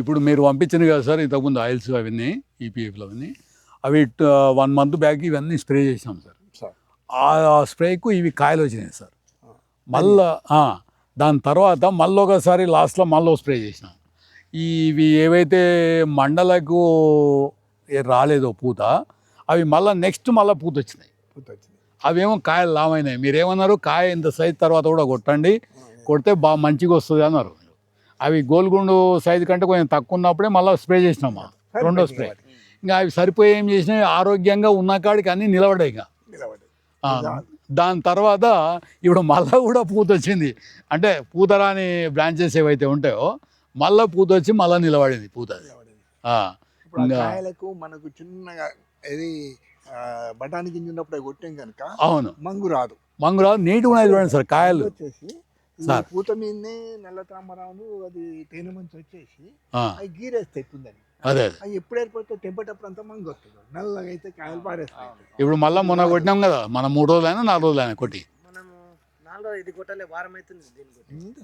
ఇప్పుడు మీరు పంపించింది కదా సార్ ఇంతకుముందు ఆయిల్స్ అవన్నీ ఈపీఎఫ్లు అవన్నీ. అవి వన్ మంత్ బ్యాక్ ఇవన్నీ స్ప్రే చేసినాం సార్. ఆ స్ప్రేకు ఇవి కాయలు వచ్చినాయి సార్. మళ్ళా దాని తర్వాత మళ్ళీ ఒకసారి లాస్ట్లో మళ్ళీ స్ప్రే చేసినాం. ఇవి ఏవైతే మండలకు రాలేదో పూత అవి మళ్ళీ నెక్స్ట్ మళ్ళీ పూత వచ్చినాయి. పూత వచ్చింది. అవేమో కాయలు లామైనాయి మీరేమన్నారు కాయ ఇంత సైజ్ తర్వాత కూడా కొట్టండి. కొడితే బాగా మంచిగా వస్తుంది అన్నారు. అవి గోల్గుండు సైజు కంటే కొంచెం తక్కువ ఉన్నప్పుడే మళ్ళీ స్ప్రే చేసినామా? రెండో స్ప్రే. ఇంకా అవి సరిపోయి ఏం చేసినాయి ఆరోగ్యంగా ఉన్న కాడికి అన్నీ నిలబడాయి ఇంకా. దాని తర్వాత ఇప్పుడు మళ్ళా కూడా పూత వచ్చింది. అంటే పూత రాని బ్రాంచెస్ ఏవైతే ఉంటాయో మళ్ళా పూత వచ్చి మళ్ళీ నిలబడింది పూత కాయలకు మనకు చిన్నగా ఇది బఠానీ గింజ ఉన్నప్పుడు కొట్టాం కనుక అవును. మంగు రాదు. మంగురా నీట్గా ఉన్నాయి చూడండి సార్ కాయలు. వచ్చేసి. పూత మీదనే నల్ల తామరాలు అది తేనె మంచి వచ్చేసి ఆ, అవి గీరేస్తాయి పిందని. అదే అదే. అవి ఎప్పుడు ఏర్పడితే తెంపేటప్పుడు అంతా మంగు వస్తుంది. నల్లగా అయితే కాయలు పారేస్తాయి. ఇప్పుడు మళ్ళీ మొన్న కొట్టినాం కదా మన మూడు రోజులైనా నాలుగు రోజులైనా కొట్టి.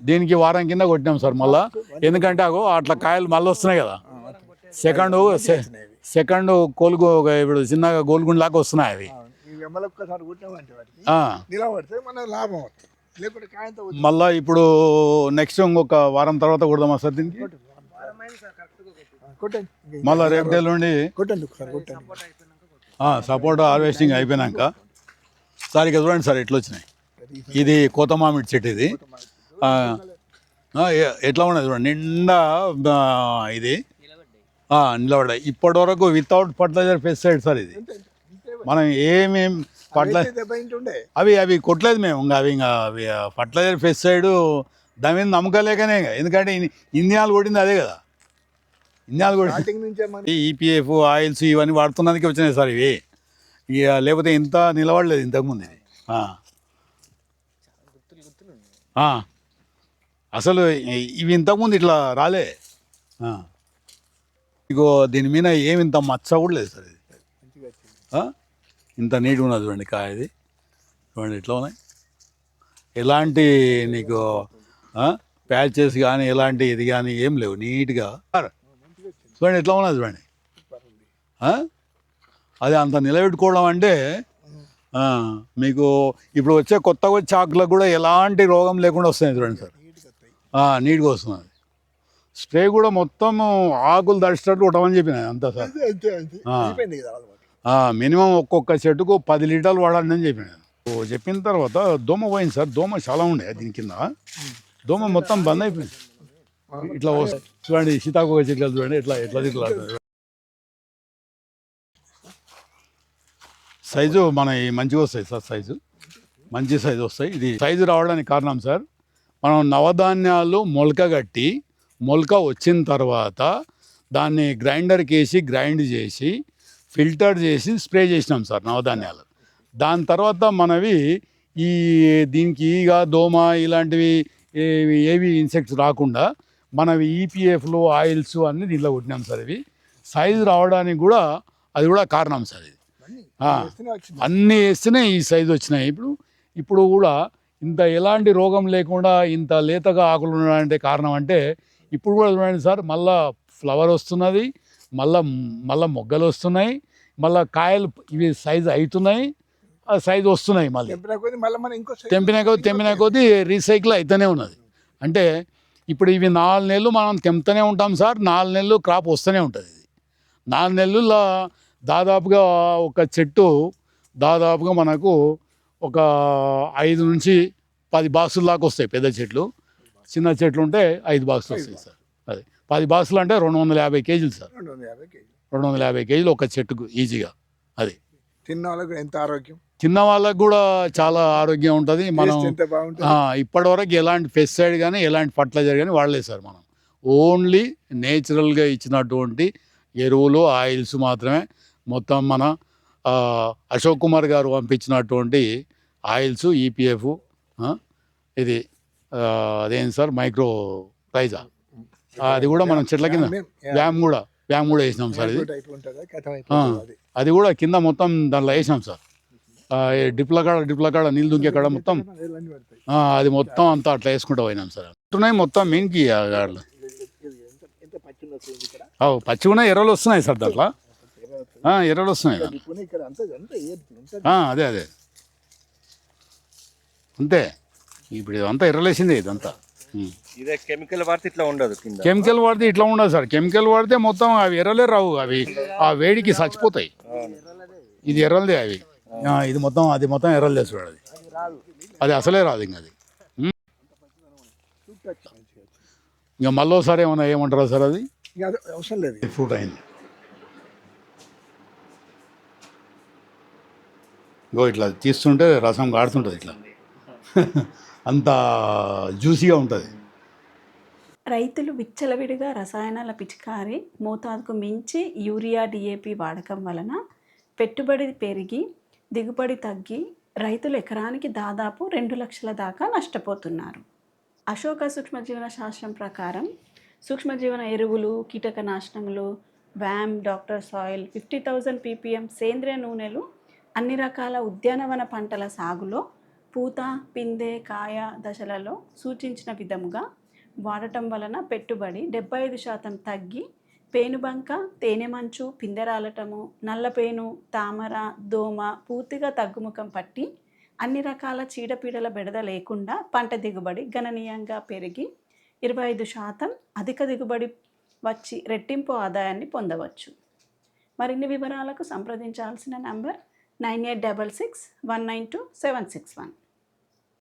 దీనికి వారం కింద కొట్టినాం సార్ మళ్ళా. ఎందుకంటే అగో అట్లా కాయలు మళ్ళీ వస్తున్నాయి కదా. సెకండ్ సెకండ్ కోలుగు ఇప్పుడు చిన్నగా గోల్గుండ్ లాగా వస్తున్నాయి అవి. నిలబడితే మన లాభం అవుతుంది. మళ్ళా ఇప్పుడు నెక్స్ట్ ఇంకొక వారం తర్వాత కొడదామా సార్ దీనికి? మళ్ళా రేపు నుండి సపోర్ట్ హార్వెస్టింగ్ అయిపోయినాక సార్ ఇక చూడండి సార్ ఎట్లా వచ్చినాయి ఇది కోత మామిడి చెట్టు ఇది. ఆ, ఆ, ఎ- ఎట్లా ఉన్నది చూడండి. నిండా ఇది. నిలబడ్డాయి. ఇప్పటి వరకు వితౌట్ ఫర్టిలైజర్ పెస్టిసైడ్ సార్ ఇది. మనం ఏమేం ఫర్టిలైజర్ అవి అవి కొట్టలేదు మేము. ఇంకా అవి ఇంకా అవి ఫర్టిలైజర్ పెస్టిసైడ్ దాని మీద నమ్మకలేకనే ఎందుకంటే ఇన్యాలు కొట్టింది అదే కదా. ఇన్యాలు కొట్టింది ఈపీఎఫ్ ఆయిల్స్ ఇవన్నీ వాడుతున్నందుకే వచ్చినాయి సార్ ఇవి. ఇక లేకపోతే ఇంత నిలబడలేదు ఇంతకుముందు ఇది. అసలు ఇవి ఇంతకుముందు ఇట్లా రాలే. ఇగో దీని మీద ఏమి ఇంత మచ్చ కూడా లేదు సార్ ఇది? ఇంత నీట్గా ఉన్నది చూడండి కాయ ఇది చూడండి ఎట్లా ఉన్నాయి. ఎలాంటి నీకు ప్యాచెస్ కానీ ఎలాంటి ఇది కానీ ఏం లేవు నీట్గా. చూడండి ఎట్లా ఉన్నది చూడండి? అది అంత నిలబెట్టుకోవడం అంటే మీకు ఇప్పుడు వచ్చే కొత్తగా వచ్చే ఆకులకు కూడా ఎలాంటి రోగం లేకుండా వస్తున్నాయి చూడండి సార్. నీట్గా వస్తున్నది. స్ప్రే కూడా మొత్తం ఆకులు దడిచేటట్టు కొట్టమని చెప్పిన అంతా సార్. మినిమం ఒక్కొక్క చెట్టుకు పది లీటర్లు వాడండి అని చెప్పిన. ఓ చెప్పిన తర్వాత దోమ పోయింది సార్. దోమ చాలా ఉండే దీని కింద. దోమ మొత్తం బంద్ అయిపోయింది. ఇట్లా చూడండి సీతాకోక చెట్లు చూడండి ఎట్లా ఎట్లా ఇట్లా సైజు మన మంచిగా వస్తాయి సార్ సైజు. మంచి సైజు వస్తాయి. ఇది సైజు రావడానికి కారణం సార్ మనం నవధాన్యాలు మొలక కట్టి మొలక వచ్చిన తర్వాత దాన్ని గ్రైండర్కి వేసి గ్రైండ్ చేసి ఫిల్టర్ చేసి స్ప్రే చేసినాం సార్ నవధాన్యాలు. దాని తర్వాత మనవి ఈ దీనికి ఈగ దోమ ఇలాంటివి ఏవి ఇన్సెక్ట్స్ రాకుండా మనవి ఈపీఎఫ్లు ఆయిల్స్ అన్ని దీంట్లో కొట్టినాం సార్ ఇవి. సైజు రావడానికి కూడా అది కూడా కారణం సార్ ఇది. అన్నీ వేస్తేనే ఈ సైజు వచ్చినాయి. ఇప్పుడు ఇప్పుడు కూడా ఇంత ఎలాంటి రోగం లేకుండా ఇంత లేతగా ఆకులు ఉండడానికి కారణం అంటే ఇప్పుడు కూడా చూడండి సార్ మళ్ళా ఫ్లవర్ వస్తున్నది మళ్ళా మళ్ళా మొగ్గలు వస్తున్నాయి మళ్ళా కాయలు ఇవి సైజు అవుతున్నాయి సైజు వస్తున్నాయి మళ్ళీ. తెంపిన కొద్ది తెంపిన కొద్ది రీసైకిల్ అయితేనే ఉన్నది. అంటే ఇప్పుడు ఇవి నాలుగు నెలలు మనం తెంపుతూనే ఉంటాం సార్ నాలుగు నెలలు క్రాప్ వస్తూనే ఉంటుంది ఇది. నాలుగు నెలల్లో దాదాపుగా ఒక చెట్టు దాదాపుగా మనకు ఒక ఐదు నుంచి పది బాక్సుల దాకా వస్తాయి పెద్ద చెట్లు. చిన్న చెట్లు ఉంటే ఐదు బాక్సులు వస్తాయి సార్. అదే. పది బాక్సులు అంటే రెండు వందల యాభై కేజీలు సార్. రెండు వందల యాభై కేజీ రెండు వందల యాభై కేజీలు ఒక చెట్టుకు ఈజీగా. అది. తిన్న వాళ్ళకు ఎంత ఆరోగ్యం? చిన్న వాళ్ళకు కూడా చాలా ఆరోగ్యం ఉంటుంది. మనం ఆ, ఇప్పటివరకు ఎలాంటి పెస్టిసైడ్ కానీ ఎలాంటి ఫర్టిలైజర్ కానీ వాడలేదు సార్ మనం. ఓన్లీ నేచురల్గా ఇచ్చినటువంటి ఎరువులు ఆయిల్స్ మాత్రమే. మొత్తం మన అశోక్ కుమార్ గారు పంపించినటువంటి ఆయిల్స్ ఈపీఎఫ్ ఇది ఆ, అదేం సార్? మైక్రో ప్రైజా అది కూడా మనం చెట్ల కింద. వ్యామ్ కూడా వ్యామ్ కూడా వేసినాం సార్ ఇది. అది. అది కూడా కింద మొత్తం దాంట్లో వేసినాం సార్. డిప్ల కాడ డిప్ల కాడ నీళ్ళు దుంకే కాడ మొత్తం. అది మొత్తం అంతా అట్లా వేసుకుంటూ పోయినాం సార్. ఉంటున్నాయి మొత్తం ఎంత పచ్చి అవు కూడా ఎర్రలు వస్తున్నాయి సార్ దాంట్లో. ఎర్రలు వస్తున్నాయి అదే అదే. అంతే. ఇప్పుడు ఇదంతా ఎర్రలేసిందే ఇదంతా. ఇదే కెమికల్ వాడితే ఇట్లా ఉండదు కెమికల్ వాడితే ఇట్లా ఉండదు సార్. కెమికల్ వాడితే మొత్తం అవి ఎర్రలే రావు. అవి ఆ వేడికి చచ్చిపోతాయి. ఇది ఎర్రలదే అవి. ఇది మొత్తం అది మొత్తం ఎర్రలదే చూడు అది. అది అసలే రాదు ఇంకా అది. ఉం? ఇంకా మళ్ళీ ఒకసారి ఏమన్నా ఏమంటారా సార్ అది? అవసరం లేదు. ఫ్రూట్ అయింది. ఇంకో ఇట్లా తీస్తుంటే రసం గాడుతుంటుంది ఇట్లా. అంత జ్యూసీగా ఉంటుంది. రైతులు విచ్చలవిడిగా రసాయనాల పిచికారి మోతాదుకు మించి యూరియా డిఏపి వాడకం వలన పెట్టుబడి పెరిగి దిగుబడి తగ్గి రైతులు ఎకరానికి దాదాపు రెండు లక్షల దాకా నష్టపోతున్నారు. అశోక సూక్ష్మజీవన శాస్త్రం ప్రకారం సూక్ష్మజీవన ఎరువులు కీటకనాశనములు వ్యామ్ doctor soil fifty thousand PPM సేంద్రియ నూనెలు అన్ని రకాల ఉద్యానవన పంటల సాగులో పూత పిందె కాయ దశలలో సూచించిన విధముగా వాడటం వలన పెట్టుబడి డెబ్బై ఐదు శాతం తగ్గి పేనుబంక తేనె మంచు పిందెరాలటము నల్లపేను తామర దోమ పూర్తిగా తగ్గుముఖం పట్టి అన్ని రకాల చీడపీడల బెడద లేకుండా పంట దిగుబడి గణనీయంగా పెరిగి ఇరవై ఐదు శాతం అధిక దిగుబడి వచ్చి రెట్టింపు ఆదాయాన్ని పొందవచ్చు. మరిన్ని వివరాలకు సంప్రదించాల్సిన number nine eight double six one nine two seven six one.